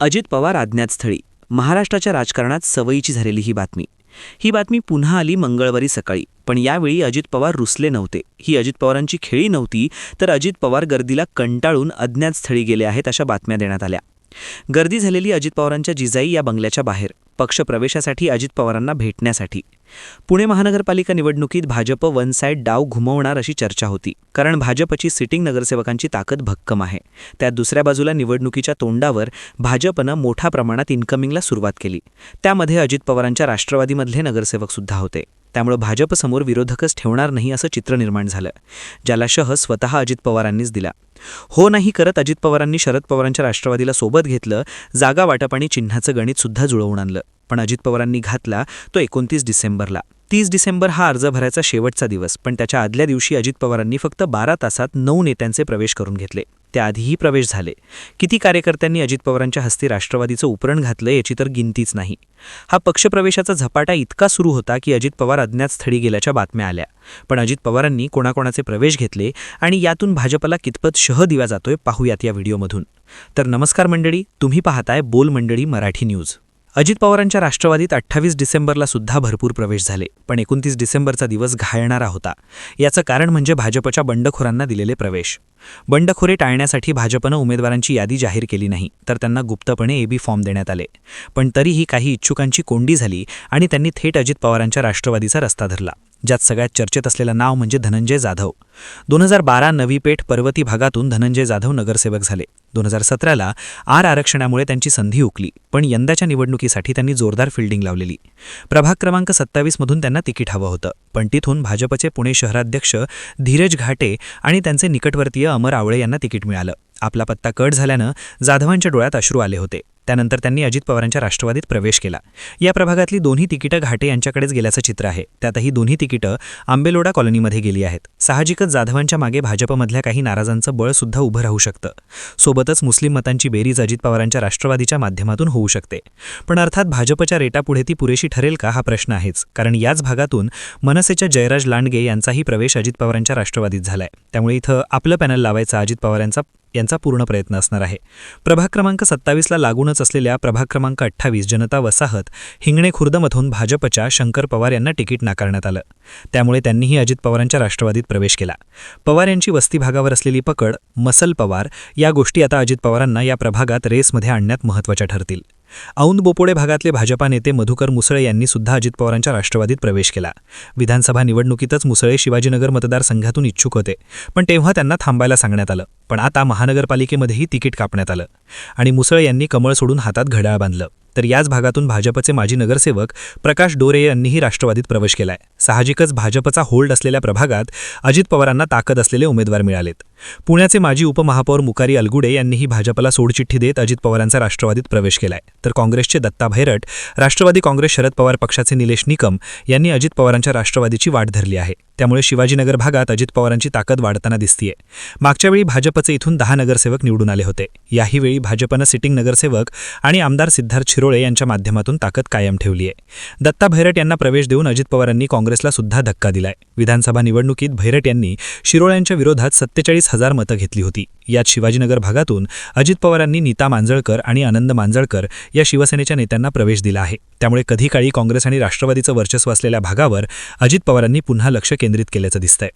अजित पवार अज्ञातस्थळी महाराष्ट्राच्या राजकारणात सवयीची झालेली ही बातमी. ही बातमी पुन्हा आली मंगळवारी सकाळी. पण यावेळी अजित पवार रुसले नव्हते. ही अजित पवारांची खेळी नव्हती तर अजित पवार गर्दीला कंटाळून अज्ञातस्थळी गेले आहेत अशा बातम्या देण्यात आल्या. गर्दी झालेली अजित पवारांच्या जिजाई या बंगल्याच्या बाहेर. पक्ष प्रवेशासाठी अजित पवारांना भेटण्यासाठी. पुणे महानगरपालिका निवडणुकीत भाजप वन साईड डाव घुमवणार अशी चर्चा होती. कारण भाजपची सिटिंग नगरसेवकांची ताकद भक्कम आहे. त्यात दुसऱ्या बाजूला निवडणुकीच्या तोंडावर भाजपनं मोठ्या प्रमाणात इन्कमिंगला सुरुवात केली. त्यामध्ये अजित पवारांच्या राष्ट्रवादीमधले नगरसेवक सुद्धा होते. त्यामुळं भाजपसमोर विरोधकच ठेवणार नाही असं चित्र निर्माण झालं ज्याला शह स्वतः अजित पवारांनीच दिला. हो नाही करत अजित पवारांनी शरद पवारांच्या राष्ट्रवादीला सोबत घेतलं जागा वाटप आणि चिन्हाचं गणितसुद्धा जुळवून आणलं. पण अजित पवारांनी घातला तो एकोणतीस डिसेंबरला. तीस डिसेंबर हा अर्ज भरायचा शेवटचा दिवस पण त्याच्या आदल्या दिवशी अजित पवारांनी फक्त बारा तासात नऊ नेत्यांचे प्रवेश करून घेतले. त्याआधीही प्रवेश झाले. किती कार्यकर्त्यांनी अजित पवारांच्या हस्ते राष्ट्रवादीचं उपरण घातलं याची तर गिनतीच नाही. हा पक्षप्रवेशाचा झपाटा इतका सुरू होता की अजित पवार अज्ञात स्थळी गेल्याच्या बातम्या आल्या. पण अजित पवारांनी कोणाकोणाचे प्रवेश घेतले आणि यातून भाजपला कितपत शह दिवा जातोय पाहूयात या व्हिडिओमधून. तर नमस्कार मंडळी तुम्ही पाहताय बोल मंडळी मराठी न्यूज. अजित पवारांच्या राष्ट्रवादीत अठ्ठावीस डिसेंबरला सुद्धा भरपूर प्रवेश झाले पण एकोणतीस डिसेंबरचा दिवस घालणारा होता. याचं कारण म्हणजे भाजपच्या बंडखोरांना दिलेले प्रवेश. बंडखोरे टाळण्यासाठी भाजपनं उमेदवारांची यादी जाहीर केली नाही तर त्यांना गुप्तपणे एबी फॉर्म देण्यात आले. पण तरीही काही इच्छुकांची कोंडी झाली आणि त्यांनी थेट अजित पवारांच्या राष्ट्रवादीचा रस्ता धरला ज्यात सगळ्यात चर्चेत असलेलं नाव म्हणजे धनंजय जाधव. दोन हजार बारा नवी पेठ पर्वती भागातून धनंजय जाधव नगरसेवक झाले. दोन हजार सतराला आर आरक्षणामुळे त्यांची संधी उकली पण यंदाच्या निवडणुकीसाठी त्यांनी जोरदार फिल्डिंग लावलेली. प्रभाग क्रमांक सत्तावीसमधून त्यांना तिकीट हवं होतं पण तिथून भाजपचे पुणे शहराध्यक्ष धीरज घाटे आणि त्यांचे निकटवर्तीय अमर आवळे यांना तिकीट मिळालं. आपला पत्ता कट झाल्यानं जाधवांच्या डोळ्यात अश्रू आले होते. त्यानंतर त्यांनी अजित पवारांच्या राष्ट्रवादीत प्रवेश केला. या प्रभागातली दोन्ही तिकीटं घाटे यांच्याकडेच गेल्याचं चित्र आहे. त्यातही दोन्ही तिकीटं आंबेलोडा कॉलनीमध्ये गेली आहेत. साहजिकच जाधवांच्या मागे भाजपमधल्या काही नाराजांचं बळ सुद्धा उभं राहू शकतं. सोबतच मुस्लिम मतांची बेरीज अजित पवारांच्या राष्ट्रवादीच्या माध्यमातून होऊ शकते. पण अर्थात भाजपच्या रेटापुढे ती पुरेशी ठरेल का हा प्रश्न आहेच. कारण याच भागातून मनसेच्या जयराज लांडगे यांचाही प्रवेश अजित पवारांच्या राष्ट्रवादीत झालाय. त्यामुळे इथं आपलं पॅनल लावायचं अजित पवारांचा यांचा पूर्ण प्रयत्न असणार आहे. प्रभाग क्रमांक सत्तावीसला लागूनच असलेल्या प्रभाग क्रमांक अठ्ठावीस जनता वसाहत हिंगणे खुर्दमधून भाजपच्या शंकर पवार यांना तिकीट नाकारण्यात आलं. त्यामुळे त्यांनीही अजित पवारांच्या राष्ट्रवादीत प्रवेश केला. पवार यांची वस्ती भागावर असलेली पकड मसल पवार या गोष्टी आता अजित पवारांना या प्रभागात रेसमध्ये आणण्यात महत्त्वाच्या ठरतील. औंद बोपोडे भागातले भाजपा नेते मधुकर मुसळे यांनी सुद्धा अजित पवारांच्या राष्ट्रवादीत प्रवेश केला. विधानसभा निवडणुकीतच मुसळे शिवाजीनगर मतदारसंघातून इच्छुक होते पण तेव्हा त्यांना थांबायला सांगण्यात आलं. पण आता महानगरपालिकेमध्येही तिकीट कापण्यात आलं आणि मुसळे यांनी कमळ सोडून हातात घड्याळ बांधलं. तर याच भागातून भाजपचे माजी नगरसेवक प्रकाश डोरे यांनीही राष्ट्रवादीत प्रवेश केलाय. साहजिकच भाजपचा होल्ड असलेल्या प्रभागात अजित पवारांना ताकद असलेले उमेदवार मिळालेत. पुण्याचे माजी उपमहापौर मुकारी अलगुडे यांनीही भाजपला सोडचिठ्ठी देत अजित पवारांचा राष्ट्रवादीत प्रवेश केलाय. तर काँग्रेसचे दत्ता भैरट राष्ट्रवादी काँग्रेस शरद पवार पक्षाचे निलेश निकम यांनी अजित पवारांच्या राष्ट्रवादीची वाट धरली आहे. त्यामुळे शिवाजीनगर भागात अजित पवारांची ताकद वाढताना दिसतीये. मागच्या वेळी भाजपचे इथून दहा नगरसेवक निवडून आले होते. याही वेळी भाजपनं सिटिंग नगरसेवक आणि आमदार सिद्धार्थ शिरोळे यांच्या माध्यमातून ताकद कायम ठेवली आहे दत्ता भैरट यांना प्रवेश देऊन अजित पवारांनी काँग्रेस काँग्रेसला सुद्धा धक्का दिलाय. विधानसभा निवडणुकीत भैरट यांनी शिरोळ्यांच्या विरोधात सत्तेचाळीस हजार मतं घेतली होती. यात शिवाजीनगर भागातून अजित पवारांनी नीता मांजळकर आणि आनंद मांजळकर या शिवसेनेच्या नेत्यांना प्रवेश दिला आहे. त्यामुळे कधी काळी काँग्रेस आणि राष्ट्रवादीचं वर्चस्व असलेल्या भागावर अजित पवारांनी पुन्हा लक्ष केंद्रित केल्याचं दिसतंय.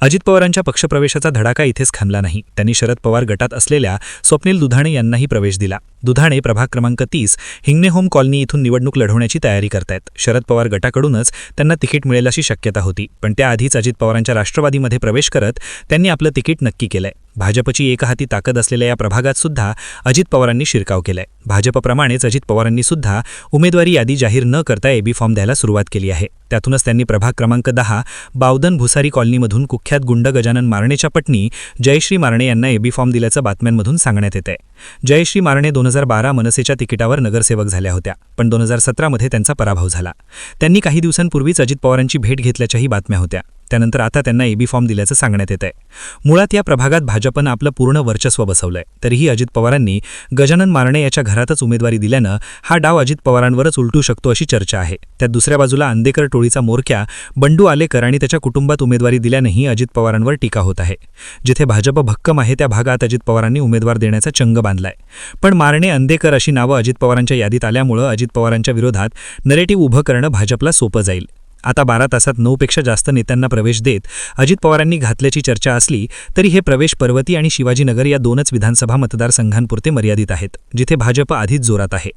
अजित पवारांच्या पक्षप्रवेशाचा धडाका इथेच खानला नाही. त्यांनी शरद पवार गटात असलेल्या स्वप्नील दुधाणे यांनाही प्रवेश दिला. दुधाणे प्रभाग क्रमांक तीस हिंगणे होम कॉलनी इथून निवडणूक लढवण्याची तयारी करतायत. शरद पवार गटाकडूनच त्यांना तिकीट मिळेल अशी शक्यता होती पण त्याआधीच अजित पवारांच्या राष्ट्रवादीमध्ये प्रवेश करत त्यांनी आपलं तिकीट नक्की केलंय. भाजपची एकहाती ताकद असलेल्या या प्रभागात सुद्धा अजित पवारांनी शिरकाव केलाय. भाजपप्रमाणेच अजित पवारांनी सुद्धा उमेदवारी यादी जाहीर न करता एबी फॉर्म द्यायला सुरुवात केली आहे. त्यातूनच त्यांनी प्रभाग क्रमांक दहा बावदन भुसारी कॉलनीमधून कुख्यात गुंड गजानन मारणेच्या पत्नी जयश्री मारणे यांना एबी फॉर्म दिल्याचं बातम्यांमधून सांगण्यात येत आहे जयश्री मारणे दोन हजार बारा मनसेच्या तिकिटावर नगरसेवक झाल्या होत्या. पण दोन हजार सतरामध्ये त्यांचा पराभव झाला. त्यांनी काही दिवसांपूर्वीच अजित पवारांची भेट घेतल्याच्याही बातम्या होत्या. त्यानंतर आता त्यांना एबी फॉर्म दिल्याचं सांगण्यात येत आहे मुळात या प्रभागात भाजपनं आपलं पूर्ण वर्चस्व बसवलंय. तरीही अजित पवारांनी गजानन मारणे याच्या घरातच उमेदवारी दिल्यानं हा डाव अजित पवारांवरच उलटू शकतो अशी चर्चा आहे. त्यात दुसऱ्या बाजूला अंदेकर टोळीचा मोरक्या बंडू आलेकर आणि त्याच्या कुटुंबात उमेदवारी दिल्यानंही अजित पवारांवर टीका होत आहे. जिथे भाजप भक्कम आहे त्या भागात अजित पवारांनी उमेदवार देण्याचा चंग बांधलाय. पण मारणे अंदेकर अशी नावं अजित पवारांच्या यादीत आल्यामुळं अजित पवारांच्या विरोधात नरेटिव्ह उभं करणं भाजपला सोपं जाईल. आता बारा तासात नऊपेक्षा जास्त नेत्यांना प्रवेश देत अजित पवारांनी घातल्याची चर्चा असली तरी हे प्रवेश पर्वती आणि शिवाजीनगर या दोनच विधानसभा मतदारसंघांपुरते मर्यादित आहेत जिथे भाजप आधीच जोरात आहे.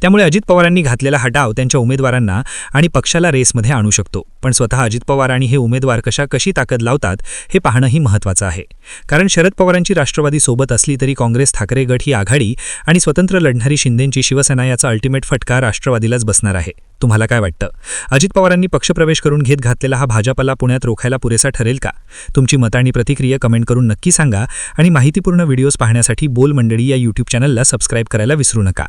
त्यामुळे अजित पवारांनी घातलेला हटाव त्यांच्या उमेदवारांना आणि पक्षाला रेसमध्ये आणू शकतो पण स्वतः अजित पवार आणि हे उमेदवार कशा कशी ताकद लावतात हे पाहणंही महत्त्वाचं आहे. कारण शरद पवारांची राष्ट्रवादी सोबत असली तरी काँग्रेस ठाकरे गट ही आघाडी आणि स्वतंत्र लढणारी शिंदेंची शिवसेना याचा अल्टिमेट फटका राष्ट्रवादीलाच बसणार आहे. तुम्हाला काय वाटतं? अजित पवारांनी पक्षप्रवेश करून घेत घातलेला हा भाजपला पुण्यात रोखायला पुरेसा ठरेल का? तुमची मत आणि प्रतिक्रिया कमेंट करून नक्की सांगा आणि माहितीपूर्ण व्हिडिओज पाहण्यासाठी बोल मंडळी या यूट्यूब चॅनलला सबस्क्राईब करायला विसरू नका.